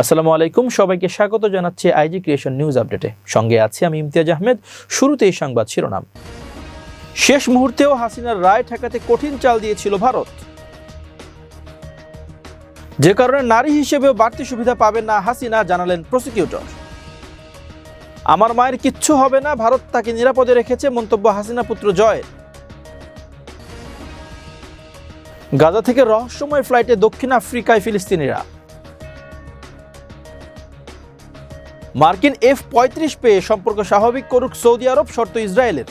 আসসালামু আলাইকুম, সবাইকে স্বাগত জানাচ্ছি আইজি ক্রিয়েশন নিউজ আপডেটে। সঙ্গে আছি আমি ইমতিয়াজ আহমেদ, শুরুতেই সংবাদ শিরোনাম। শেষ মুহূর্তেও হাসিনার রায় ঠেকাতে কঠিন চাল দিয়েছিল ভারত। যে কারণে নারী হিসেবেও বাড়তি সুবিধা পাবেন না হাসিনা, জানালেন প্রসিকিউটর। আমার মায়ের কিচ্ছু হবে না, ভারত তাকে নিরাপদে রেখেছে, মন্তব্য হাসিনা পুত্র জয়। গাজা থেকে রহস্যময় ফ্লাইটে দক্ষিণ আফ্রিকায় ফিলিস্তিনিরা। মার্কিন এফ পঁয়ত্রিশ পেয়ে সম্পর্ক স্বাভাবিক করুক সৌদি আরব, শর্ত ইসরায়েলের।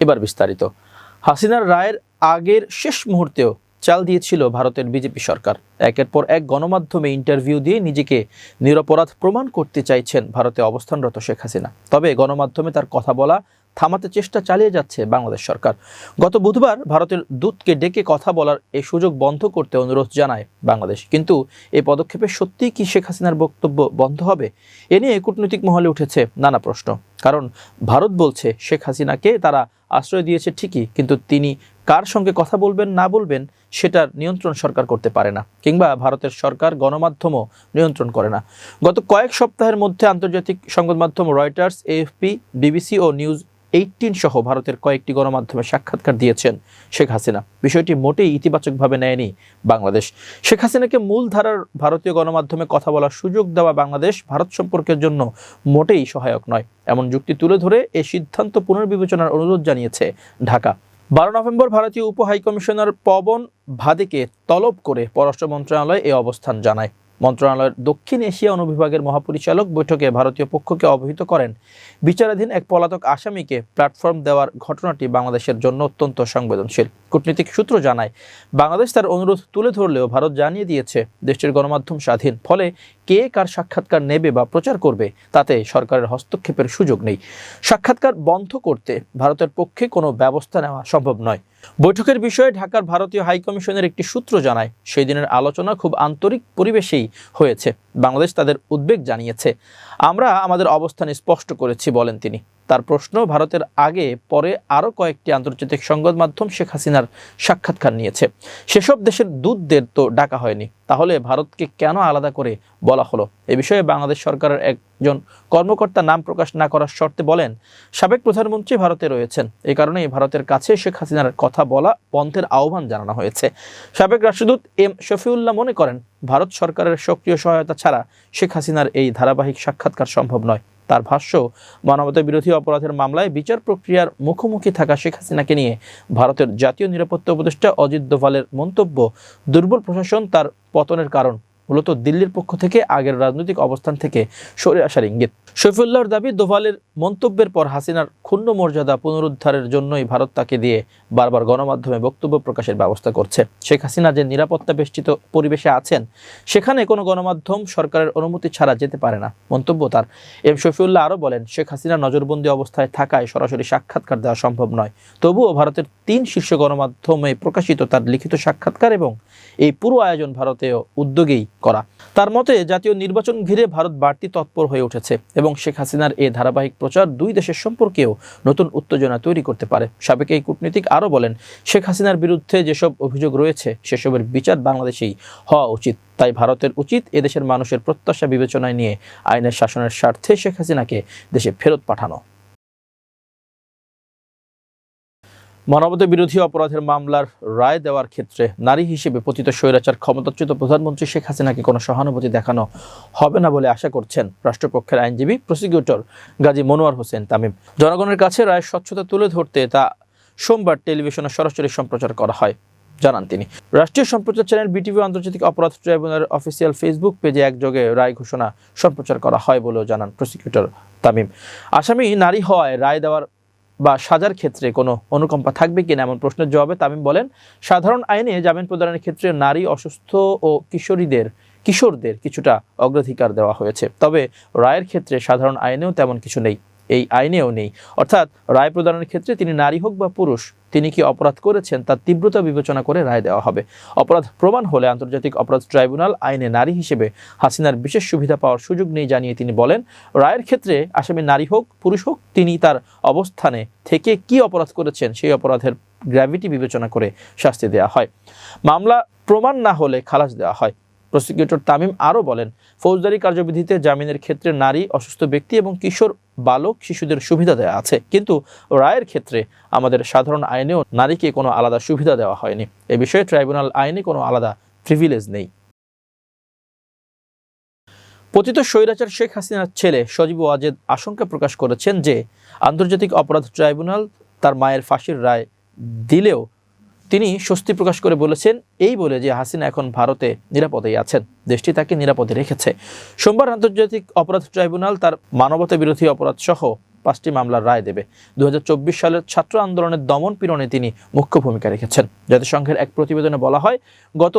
এবার বিস্তারিত। হাসিনার রায়ের আগের শেষ মুহূর্তেও চাল দিয়েছিল ভারতের বিজেপি সরকার। একের পর এক গণমাধ্যমে ইন্টারভিউ দিয়ে নিজেকে নিরপরাধ প্রমাণ করতে চাইছেন ভারতে অবস্থানরত শেখ হাসিনা। তবে গণমাধ্যমে তার কথা বলা থামাতে চেষ্টা চালিয়ে যাচ্ছে বাংলাদেশ সরকার। গত বুধবার ভারতের দূতকে ডেকে কথা বলার এই সুযোগ বন্ধ করতে অনুরোধ জানায় বাংলাদেশ। কিন্তু এই পদক্ষেপে সত্যিই কি শেখ হাসিনার বক্তব্য বন্ধ হবে? এ নিয়ে কূটনৈতিক মহলে উঠেছে নানা প্রশ্ন। কারণ ভারত বলছে শেখ হাসিনাকে তারা আশ্রয় দিয়েছে ঠিকই, কিন্তু তিনি কার সঙ্গে কথা বলবেন না বলবেন সেটার নিয়ন্ত্রণ সরকার করতে পারে না, কিংবা ভারতের সরকার গণমাধ্যমও নিয়ন্ত্রণ করে না। গত কয়েক সপ্তাহের মধ্যে আন্তর্জাতিক সংবাদ মাধ্যম রয়টার্স, এএফপি, বিবিসি ও নিউজ এইটিন সহ ভারতের কয়েকটি গণমাধ্যমে সাক্ষাৎকার দিয়েছেন শেখ হাসিনা। বিষয়টি মোটেই ইতিবাচকভাবে নেয়নি বাংলাদেশ। শেখ হাসিনাকে মূলধারার ভারতীয় গণমাধ্যমে কথা বলার সুযোগ দেওয়া বাংলাদেশ ভারত সম্পর্কের জন্য মোটেই সহায়ক নয়। এমন যুক্তি তুলে ধরে এই সিদ্ধান্ত পুনর্বিবেচনার অনুরোধ জানিয়েছে ঢাকা। বারো নভেম্বর ভারতীয় উপ হাইকমিশনার পবন ভাদেকে তলব করে পররাষ্ট্র মন্ত্রণালয় এ অবস্থান জানায়। মন্ত্রণালয়ের দক্ষিণ এশিয়া অনুবিভাগের মহাপরিচালক বৈঠকে ভারতীয় পক্ষকে অবহিত করেন। বিচারাধীন এক পলাতক আসামিকে প্ল্যাটফর্ম দেওয়ার ঘটনাটি বাংলাদেশের জন্য অত্যন্ত সংবেদনশীল। কূটনীতিক সূত্র জানায়, বাংলাদেশ তার অনুরোধ তুলে ধরলেও ভারত জানিয়ে দিয়েছে, দেশটির গণমাধ্যম স্বাধীন, ফলে কে কার সাক্ষাৎকার নেবে বা প্রচার করবে, তাতে সরকারের হস্তক্ষেপের সুযোগ নেই। সাক্ষাৎকার বন্ধ করতে ভারতের পক্ষে কোনো ব্যবস্থা নেওয়া সম্ভব নয়। বৈঠকের বিষয়ে ঢাকার ভারতীয় হাইকমিশনের একটি সূত্র জানায়, সেই দিনের আলোচনা খুব আন্তরিক পরিবেশেই হয়েছে। বাংলাদেশ তাদের উদ্বেগ জানিয়েছে। আমরা আমাদের অবস্থান স্পষ্ট করেছি, বলেন তিনি। তার প্রশ্ন, ভারতের আগে, পরে আরও কয়েকটি আন্তর্জাতিক সংবাদ মাধ্যম শেখ হাসিনার সাক্ষাৎকার নিয়েছে। সেসব দেশের দূতদের তো ডাকা হয়নি। তাহলে ভারতকে কেন আলাদা করে বলা হলো? এ বিষয়ে বাংলাদেশ সরকারের একজন কর্মকর্তা নাম প্রকাশ না করার শর্তে বলেন, সাবেক প্রধানমন্ত্রী ভারতে রয়েছেন। এই কারণেই ভারতের কাছে শেখ হাসিনার কথা বলা বন্ধের আহ্বান জানানো হয়েছে। সাবেক রাষ্ট্রদূত এম শফিউল্লাহ মনে করেন, ভারত সরকারের সক্রিয় সহায়তা ছাড়া শেখ হাসিনার এই ধারাবাহিক সাক্ষাৎকার সম্ভব নয়। তার ভাষ্য মানবতা বিরোধী অপরাধের মামলায় বিচার প্রক্রিয়ার মুখোমুখি থাকা শেখ হাসিনাকে নিয়ে ভারতের জাতীয় নিরাপত্তা উপদেষ্টা অজিত দোভালের মন্তব্য, দুর্বল প্রশাসন তার পতনের কারণ। মূলত দিল্লির পক্ষ থেকে আগের রাজনৈতিক অবস্থান থেকে সরে আসার ইঙ্গিত। শৈফুল্লাহর দাবি, দোভালের মন্তব্যের পর হাসিনার ক্ষুণ্ণ মর্যাদা পুনরুদ্ধারের জন্যই ভারত তাকে দিয়ে বারবার গণমাধ্যমে বক্তব্য প্রকাশের ব্যবস্থা করছে। শেখ হাসিনা যে নিরাপত্তা বেষ্টিত পরিবেশে আছেন, সেখানে কোনো গণমাধ্যম সরকারের অনুমতি ছাড়া যেতে পারে না। মন্তব্য তার। এম শফিউল্লাহ আরও বলেন, শেখ হাসিনা নজরবন্দি অবস্থায় থাকায় সরাসরি সাক্ষাৎকার দেওয়া সম্ভব নয়। তবুও ভারতের তিন শীর্ষ গণমাধ্যমে প্রকাশিত তার লিখিত সাক্ষাৎকার এবং এই পুরো আয়োজন ভারতীয় উদ্যোগেই করা। তার মতে, জাতীয় নির্বাচন ঘিরে ভারত বাড়তি তৎপর হয়ে উঠেছে এবং শেখ হাসিনার এই ধারাবাহিক প্রচার দুই দেশের সম্পর্কেও নতুন উত্তেজনা তৈরি করতে পারে। সাবেক এই কূটনীতিক আরও বলেন, শেখ হাসিনার বিরুদ্ধে যেসব অভিযোগ রয়েছে, সেসবের বিচার বাংলাদেশেই হওয়া উচিত। তাই ভারতের উচিত এদেশের মানুষের প্রত্যাশা বিবেচনায় নিয়ে আইনের শাসনের স্বার্থে শেখ হাসিনাকে দেশে ফেরত পাঠানো। মানবতা বিরোধী অপরাধের মামলার রায় দেওয়ার ক্ষেত্রে নারী হিসেবে পতিত স্বৈরাচার ক্ষমতাচ্যুত প্রধানমন্ত্রী শেখ হাসিনাকে কোনো সহানুভূতি দেখানো হবে না বলে আশা করছেন রাষ্ট্রপক্ষের আইনজীবী, প্রসিকিউটর গাজী মনোয়ার হোসেন তামিম। জনগণের কাছে রায়ের স্বচ্ছতা তুলে ধরতে তা সোমবার টেলিভিশনে সরাসরি সম্প্রচার করা হয়, জানান তিনি। রাষ্ট্রীয় সম্প্রচার চ্যানেল বিটিভি আন্তর্জাতিক অপরাধ ট্রাইব্যুনালের অফিসিয়াল ফেসবুক পেজে একযোগে রায় ঘোষণা সম্প্রচার করা হয় বলেও জানান প্রসিকিউটর তামিম। আসামি নারী হওয়ায় রায় দেওয়ার বা সাজার ক্ষেত্রে কোনো অনুকম্পা থাকবে কিনা এমন প্রশ্নের জবাবে তামিম বলেন, সাধারণ আইনে জামিন প্রদানের ক্ষেত্রে নারী, অসুস্থ ও কিশোরীদের, কিশোরদের কিছুটা অগ্রাধিকার দেওয়া হয়েছে। তবে রায়ের ক্ষেত্রে সাধারণ আইনেও তেমন কিছু নেই। এই আইনেও নেই। অর্থাৎ রায় প্রদানের ক্ষেত্রে তিনি নারী হোক বা পুরুষ, তিনি কি অপরাধ করেছেন তার তীব্রতা বিবেচনা করে রায় দেওয়া হবে। অপরাধ প্রমাণ হলে আন্তর্জাতিক অপরাধ ট্রাইব্যুনাল আইনে নারী হিসেবে হাসিনার বিশেষ সুবিধা পাওয়ার সুযোগ নেই জানিয়ে তিনি বলেন, রায়ের ক্ষেত্রে আসামি নারী হোক, পুরুষ হোক, তিনি তার অবস্থানে থেকে কি অপরাধ করেছেন সেই অপরাধের গ্র্যাভিটি বিবেচনা করে শাস্তি দেওয়া হয়। মামলা প্রমাণ না হলে খালাস দেওয়া হয়। প্রসিকিউটর তামিম আরও বলেন, ফৌজদারি কার্যবিধিতে জামিনের ক্ষেত্রে নারী, অসুস্থ ব্যক্তি এবং কিশোর বালক শিশুদের সুবিধা দেওয়া আছে। কিন্তু রায়ের ক্ষেত্রে আমাদের সাধারণ আইনেও নারীকে কোনো আলাদা সুবিধা দেওয়া হয়নি। এ বিষয়ে ট্রাইব্যুনাল আইনে কোনো আলাদা প্রিভিলেজ নেই। পতিত স্বৈরাচার শেখ হাসিনার ছেলে সজীব ওয়াজেদ আশঙ্কা প্রকাশ করেছেন যে, আন্তর্জাতিক অপরাধ ট্রাইব্যুনাল তার মায়ের ফাঁসির রায় দিলেও তিনি স্বস্তি প্রকাশ করে বলেছেন, এই বলে যে হাসিনা এখন ভারতে নিরাপদেই আছেন। দেশটি তাকে নিরাপদে রেখেছে। সোমবার আন্তর্জাতিক অপরাধ ট্রাইব্যুনাল তার মানবতা বিরোধী অপরাধ সহ পাঁচটি মামলার রায় দেবে। দুই হাজার চব্বিশ সালের ছাত্র আন্দোলনের দমন পীড়নে তিনি মুখ্য ভূমিকা রেখেছেন। জাতিসংঘের এক প্রতিবেদনে বলা হয়, গত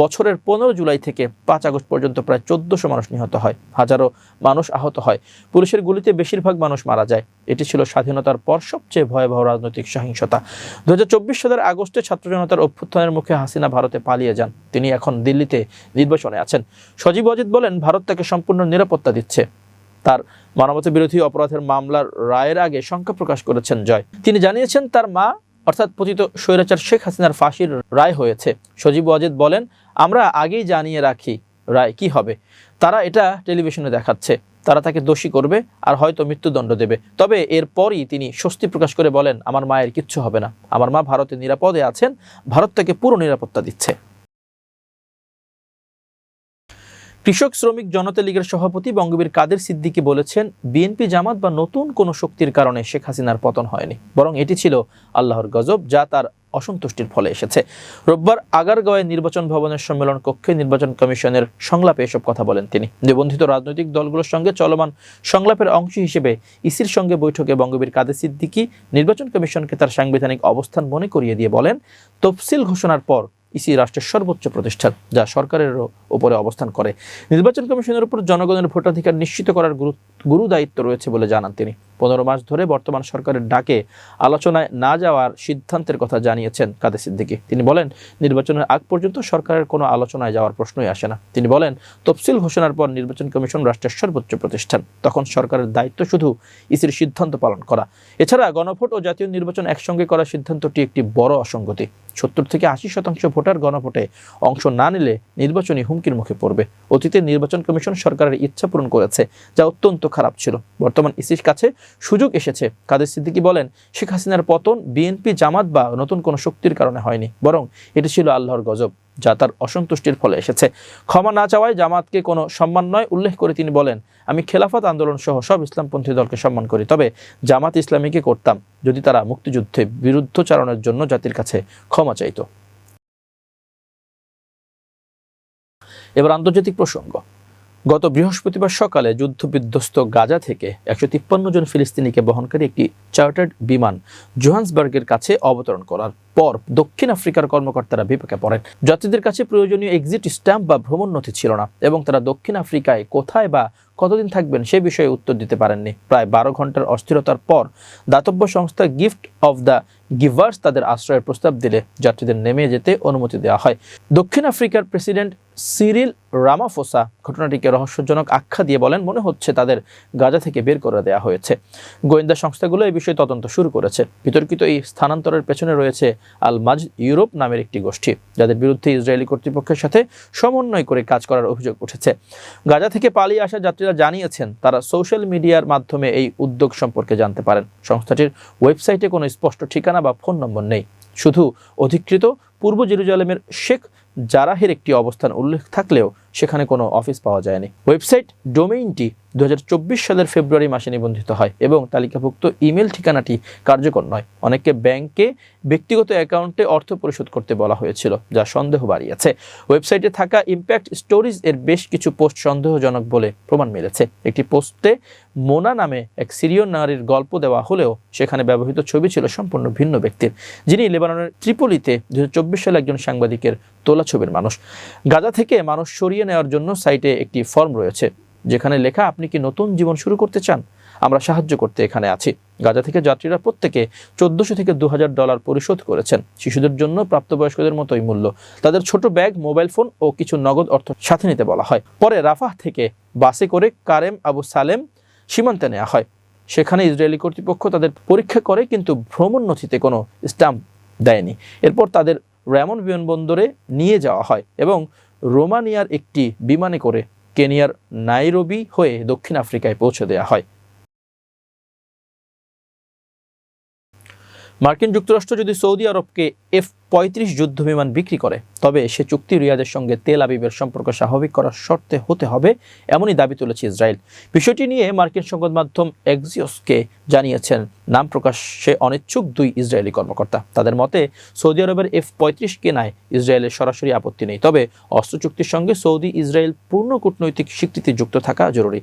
বছরের পনেরো জুলাই থেকে পাঁচ আগস্ট পর্যন্ত প্রায় চোদ্দশো মানুষ নিহত হয়, হাজারো মানুষ আহত হয়। পুলিশের গুলিতে বেশিরভাগ মানুষ মারা যায়। এটি ছিল স্বাধীনতার পর সবচেয়ে ভয়াবহ রাজনৈতিক সহিংসতা। দু হাজার চব্বিশ সালের আগস্টে ছাত্র জনতার অভ্যুত্থানের মুখে হাসিনা ভারতে পালিয়ে যান। তিনি এখন দিল্লিতে নির্বাচনে আছেন। সজীব অজিত বলেন, ভারত তাকে সম্পূর্ণ নিরাপত্তা দিচ্ছে। তার মানবতা বিরোধী অপরাধের মামলার রায়ের আগে শঙ্কা প্রকাশ করেছেন জয়। তিনি জানিয়েছেন, তার মা, অর্থাৎ পতিত স্বৈরাচার শেখ হাসিনার ফাঁসির রায় হয়েছে। সজীব অজিত বলেন আমরা আগেই জানিয়ে রাখি, রায় কি হবে। তারা এটা টেলিভিশনে দেখাচ্ছে। তারা তাকে দোষী করবে আর হয়তো মৃত্যুদণ্ড দেবে। তবে এরপরই তিনি স্বস্তি প্রকাশ করে বলেন, আমার মায়ের কিচ্ছু হবে না। আমার মা ভারতে নিরাপদে আছেন। ভারত তাকে পুরো নিরাপত্তা দিচ্ছে। কৃষক শ্রমিক জনতা লীগের সভাপতি বঙ্গবীর কাদের সিদ্দিকী বলেছেন, বিএনপি জামাত বা নতুন কোনো শক্তির কারণে শেখ হাসিনার পতন হয়নি, বরং এটি ছিল আল্লাহর গজব যা তার অসন্তুষ্টির ফলে এসেছে। রোববার আগারগাঁওয়ে নির্বাচন ভবনের সম্মেলন কক্ষে নির্বাচন কমিশনের সংলাপে এসব কথা বলেন তিনি। নিবন্ধিত রাজনৈতিক দলগুলোর সঙ্গে চলমান সংলাপের অংশ হিসেবে ইসির সঙ্গে বৈঠকে বঙ্গবীর কাদের সিদ্দিকী নির্বাচন কমিশনকে তার সাংবিধানিক অবস্থান মনে করিয়ে দিয়ে বলেন, তফসিল ঘোষণার পর ইসি রাষ্ট্রের সর্বোচ্চ প্রতিষ্ঠান, যা সরকারের উপরে অবস্থান করে। নির্বাচন কমিশনের উপর জনগণের ভোটাধিকার নিশ্চিত করার গুরু গুরু দায়িত্ব রয়েছে বলে জানান তিনি। পনেরো মাস ধরে বর্তমান সরকারের ডাকে আলোচনায় না যাওয়ার সিদ্ধান্তের কথা জানিয়েছেন কাদের সিদ্দিকী। তিনি বলেন, নির্বাচনের আগ পর্যন্ত সরকারের কোনো আলোচনায় যাওয়ার প্রশ্নই আসে না। তিনি বলেন, তফসিল ঘোষণার পর নির্বাচন কমিশন রাষ্ট্রের সর্বোচ্চ প্রতিষ্ঠান। তখন সরকারের দায়িত্ব শুধু ইসির সিদ্ধান্ত পালন করা। এছাড়া গণভোট ও জাতীয় নির্বাচন একসঙ্গে করার সিদ্ধান্তটি একটি বড় অসঙ্গতি। সত্তর থেকে আশি শতাংশ ভোটার গণভোটে অংশ না নিলে নির্বাচনী হুমকির মুখে পড়বে। অতীতে নির্বাচন কমিশন সরকারের ইচ্ছা পূরণ করেছে, যা অত্যন্ত খারাপ ছিল। বর্তমান ইসির কাছে সুযোগ এসেছে। কাদের সিদ্দিকি বলেন, শেখ হাসিনার পতন বিএনপি, জামাত বা নতুন কোনো শক্তির কারণে হয়নি, বরং এটি ছিল আল্লাহর গজব, যা তার অসন্তুষ্টির ফলে এসেছে। ক্ষমা না চাওয়ায় জামাতকে কোনো সম্মান নয়, উল্লেখ করে তিনি বলেন, আমি খেলাফত আন্দোলন সহ সব ইসলামপন্থী দলকে সম্মান করি, তবে জামাত ইসলামীকে করতাম যদি তারা মুক্তিযুদ্ধে বিরুদ্ধচারণের জন্য জাতির কাছে ক্ষমা চাইত। এবার আন্তর্জাতিক প্রসঙ্গ। গত বৃহস্পতিবার সকালে যুদ্ধবিধ্বস্ত গাজা থেকে একশো তিপ্পান্ন জন ফিলিস্তিনিকে বহনকারী একটি চার্টার্ড বিমান জোহান্সবার্গের কাছে অবতরণ করার পর দক্ষিণ আফ্রিকার কর্মকর্তারা বিপাকে পড়েন। যাত্রীদের কাছে প্রয়োজনীয় এক্সিট স্ট্যাম্প বা ভ্রমণ নথি ছিল না এবং তারা দক্ষিণ আফ্রিকায় কোথায় বা কতদিন থাকবেন সে বিষয়ে উত্তর দিতে পারেননি। প্রায় বারো ঘণ্টার অস্থিরতার পর দাতব্য সংস্থা গিফট অফ দ্য গিভার্স তাদের আশ্রয়ের প্রস্তাব দিলে যাত্রীদের নেমে যেতে অনুমতি দেওয়া হয়। দক্ষিণ আফ্রিকার প্রেসিডেন্ট সিরিল রামাফোসা ঘটনাটিকে রহস্যজনক আখ্যা দিয়ে বলেন, মনে হচ্ছে তাদের গাজা থেকে বের করে দেওয়া হয়েছে। গোয়েন্দা সংস্থাগুলো এই বিষয়ে তদন্ত শুরু করেছে। বিতর্কিত এই স্থানান্তরের পেছনে রয়েছে আল মাজ ইউরোপ নামের একটি গোষ্ঠী, যাদের বিরুদ্ধে ইসরায়েলি কর্তৃপক্ষের সাথে সমন্বয় করে কাজ করার অভিযোগ উঠেছে। গাজা থেকে পালিয়ে আসা যাত্রীরা জানিয়েছেন, তারা সোশ্যাল মিডিয়ার মাধ্যমে এই উদ্যোগ সম্পর্কে জানতে পারেন। সংস্থাটির ওয়েবসাইটে কোনো স্পষ্ট ঠিকানা বা ফোন নম্বর নেই। শুধু অধিকৃত পূর্ব জেরুজালেমের শেখ জারাহের একটি অবস্থান উল্লেখ থাকলেও সেখানে কোনো অফিস পাওয়া যায়নি। ওয়েবসাইট ডোমেইনটি দু হাজার চব্বিশ সালের ফেব্রুয়ারি মাসে নিবন্ধিত হয় এবং তালিকাভুক্ত ইমেল ঠিকানাটি কার্যকর নয়। অনেককে ব্যাংকে ব্যক্তিগত অ্যাকাউন্টে অর্থ পরিশোধ করতে বলা হয়েছিল, যা সন্দেহ বাড়িয়েছে। ওয়েবসাইটে থাকা ইম্প্যাক্ট স্টোরিজ এর বেশ কিছু পোস্ট সন্দেহজনক বলে প্রমাণ মিলেছে। একটি পোস্টে মোনা নামে এক সিরিয় নারীর গল্প দেওয়া হলেও সেখানে ব্যবহৃত ছবি ছিল সম্পূর্ণ ভিন্ন ব্যক্তির, যিনি লেবাননের ত্রিপলিতে দু সালে একজন সাংবাদিকের তোলা ছবির মানুষ। গাজা থেকে মানুষ সরিয়ে নেওয়ার জন্য সাইটে একটি ফর্ম রয়েছে, যেখানে লেখা, আপনি কি নতুন জীবন শুরু করতে চান? আমরা সাহায্য করতে এখানে আছি। গাজা থেকে যাত্রীরা প্রত্যেকে চোদ্দশো থেকে দু হাজার ডলার পরিশোধ করেছেন। শিশুদের জন্য প্রাপ্তবয়স্কদের মতোই মূল্য। তাদের ছোট ব্যাগ, মোবাইল ফোন ও কিছু নগদ অর্থ সাথে নিতে বলা হয়। পরে রাফাহ থেকে বাসে করে কারেম আবু সালেম সীমান্তে নেওয়া হয়। সেখানে ইসরায়েলি কর্তৃপক্ষ তাদের পরীক্ষা করে, কিন্তু ভ্রমণ নথিতে কোনো স্ট্যাম্প দেয়নি। এরপর তাদের র্যামন বিমানবন্দরে নিয়ে যাওয়া হয় এবং রোমানিয়ার একটি বিমানে করে কেনিয়ার নাইরোবি হয়ে দক্ষিণ আফ্রিকায় পৌঁছে দেয়া হয়। মার্কিন যুক্তরাষ্ট্র যদি সৌদি আরবকে এফ পঁয়ত্রিশ যুদ্ধ বিমান বিক্রি করে। তবে সে চুক্তি রিয়াদের সঙ্গে তেল আবিবের সম্পর্ক স্বাভাবিক করার শর্তে হতে হবে, এমনই দাবি তুলেছে ইসরায়েল। বিষয়টি নিয়ে মার্কিন সংবাদ মাধ্যম এক্সিওসকে জানিয়েছেন। নাম প্রকাশে অনিচ্ছুক দুই ইসরায়েলি কর্মকর্তা। তাদের মতে, সৌদি আরবের এফ পঁয়ত্রিশ কেনায় ইসরায়েলের সরাসরি আপত্তি নেই, তবে অস্ত্র চুক্তির সঙ্গে সৌদি ইসরায়েল পূর্ণ কূটনৈতিক স্বীকৃতি যুক্ত থাকা জরুরি।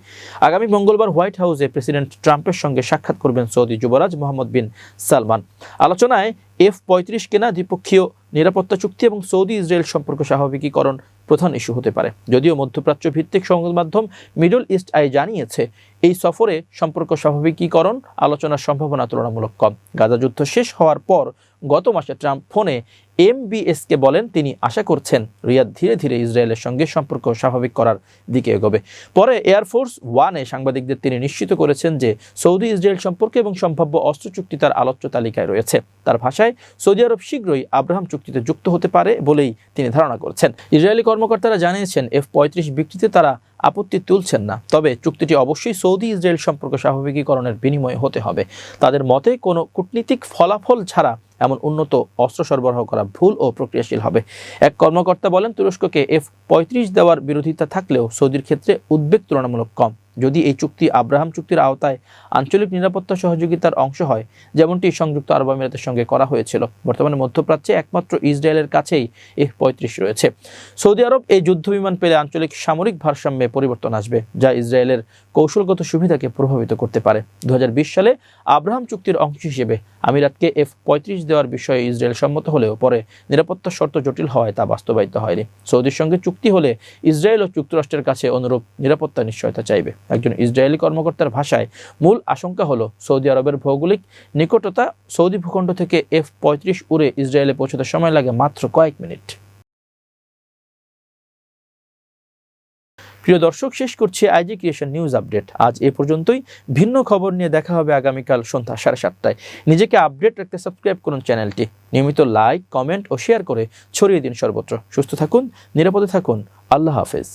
আগামী মঙ্গলবার হোয়াইট হাউসে প্রেসিডেন্ট ট্রাম্পের সঙ্গে সাক্ষাৎ করবেন সৌদি যুবরাজ মোহাম্মদ বিন সালমান। আলোচনায় এফ পঁয়ত্রিশ কেনা দ্বিপক্ষীয় নিরাপত্তা চুক্তি এবং সৌদি ইসরায়েল সম্পর্ক স্বাভাবিকীকরণ প্রধান ইস্যু হতে পারে। যদিও মধ্যপ্রাচ্য ভিত্তিক সংবাদ মাধ্যম মিডল ইস্ট আই জানিয়েছে এই সফরে সম্পর্ক স্বাভাবিকীকরণ আলোচনার সম্ভাবনা তুলনামূলক কম। গাজা যুদ্ধ শেষ হওয়ার পর গত মাসে ট্রাম্প ফোনে এমবিএসকে বলেন, তিনি আশা করছেন রিয়াদ ধীরে ধীরে ইসরায়েলের সঙ্গে সম্পর্ক স্বাভাবিক করার দিকে এগোবে। পরে এয়ারফোর্স ওয়ানে সাংবাদিকদের তিনি নিশ্চিত করেছেন যে সৌদি ইসরায়েল সম্পর্কে এবং সম্ভাব্য অস্ত্র চুক্তি তার আলোচ্য তালিকায় রয়েছে। তার ভাষায়, সৌদি আরব শীঘ্রই আব্রাহাম চুক্তিতে যুক্ত হতে পারে বলেই তিনি ধারণা করছেন। ইসরায়েলি কর্মকর্তারা জানিয়েছেন এফ পঁয়ত্রিশ বিক্রিতে তারা আপত্তি তুলছেন না। তবে চুক্তিটি অবশ্যই সৌদি ইসরায়েল সম্পর্ক স্বাভাবিকীকরণের বিনিময়ে হতে হবে। তাদের মতে, কোনো কূটনীতিক ফলাফল ছাড়া এমন উন্নত অস্ত্র সরবরাহ করা ভুল ও প্রক্রিয়াশীল হবে। এক কর্মকর্তা বলেন, তুরস্ককে এফ পঁয়ত্রিশ দেওয়ার বিরোধিতা থাকলেও সৌদির ক্ষেত্রে উদ্বেগ তুলনামূলক কম। যদি এই চুক্তি আব্রাহাম চুক্তির আওতায় আঞ্চলিক নিরাপত্তা সহযোগিতার অংশ হয়, যেমনটি সংযুক্ত আরব আমিরাতের সঙ্গে করা হয়েছিল। বর্তমানে মধ্যপ্রাচ্যে একমাত্র ইসরায়েলের কাছেই এফ পঁয়ত্রিশ রয়েছে। সৌদি আরব এই যুদ্ধ বিমান পেলে আঞ্চলিক সামরিক ভারসাম্যে পরিবর্তন আসবে, যা ইসরায়েলের কৌশলগত সুবিধাকে প্রভাবিত করতে পারে। দু হাজার বিশ সালে আব্রাহাম চুক্তির অংশ হিসেবে আমিরাতকে এফ পঁয়ত্রিশ দেওয়ার বিষয়ে ইসরায়েল সম্মত হলেও পরে নিরাপত্তা শর্ত জটিল হওয়ায় তা বাস্তবায়িত হয়নি। সৌদির সঙ্গে চুক্তি হলে ইসরায়েল ও যুক্তরাষ্ট্রের কাছে অনুরূপ নিরাপত্তা নিশ্চয়তা চাইবে। একজন ইসরায়েলি কর্মকর্তার ভাষায় মূল আশঙ্কা হলো সৌদি আরবের ভৌগোলিক নিকটতা সৌদি ভূখণ্ড থেকে এফ পঁয়ত্রিশ উড়ে ইসরায়েলে পৌঁছতে সময় লাগে মাত্র কয়েক মিনিট। প্রিয় দর্শক, শেষ করছি আইজি ক্রিয়েশন নিউজ আপডেট। আজ এ পর্যন্তই। ভিন্ন খবর নিয়ে দেখা হবে আগামীকাল সন্ধ্যা সাড়ে সাতটায়। নিজেকে আপডেট রাখতে সাবস্ক্রাইব করুন চ্যানেলটি। নিয়মিত লাইক, কমেন্ট ও শেয়ার করে ছড়িয়ে দিন সর্বত্র। সুস্থ থাকুন, নিরাপদে থাকুন। আল্লাহ হাফেজ।